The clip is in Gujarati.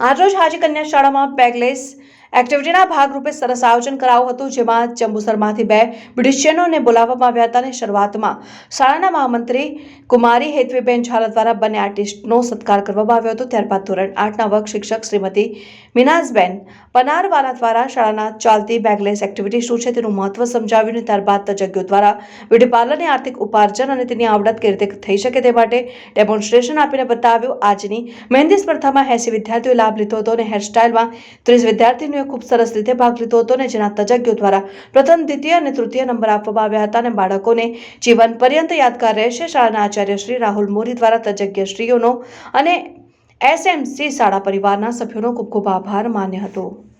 આજરોજ હાજી કન્યા શાળામાં બેગલેસ એક્ટિવિટીના ભાગરૂપે સરસ આયોજન કરાયું હતું, જેમાં જંબુસરમાંથી બે બ્રિટિશિયનોને બોલાવવામાં આવ્યા હતા અને શરૂઆતમાં શાળાના મહામંત્રી કુમારી હેતવીબેન ઝાલા દ્વારા બંને આર્ટિસ્ટનો સત્કાર કરવામાં આવ્યો હતો. ત્યારબાદ ધોરણ આઠના વર્ગ શિક્ષક શ્રીમતી મિનાઝબેન પનારવાલા દ્વારા શાળાના ચાલતી બેગલેસ એક્ટિવિટી શું છે તેનું મહત્વ સમજાવ્યું અને ત્યારબાદ તજજ્ઞો દ્વારા બ્યુટી પાર્લરની આર્થિક ઉપાર્જન અને તેની આવડત કેવી રીતે થઈ શકે તે માટે ડેમોન્સ્ટ્રેશન આપીને બતાવ્યું. આજની મહેંદી સ્પર્ધામાં એસી વિદ્યાર્થીઓએ લાભ લીધો હતો અને હેરસ્ટાઇલમાં ત્રીસ વિદ્યાર્થીનીઓએ ખૂબ સરસ રીતે ભાગ લીધો હતો અને જેના તજજ્ઞો દ્વારા પ્રથમ, દ્વિતીય અને તૃતીય નંબર આપવામાં આવ્યા હતા અને બાળકોને જીવન પર્યંત યાદગાર રહેશે. શાળાના આચાર્ય શ્રી રાહુલ મોરી દ્વારા તજજ્ઞ શ્રીઓનો અને એસએમસી શાળા પરિવારના સભ્યોનો ખૂબ ખૂબ આભાર. માન્ય હતો.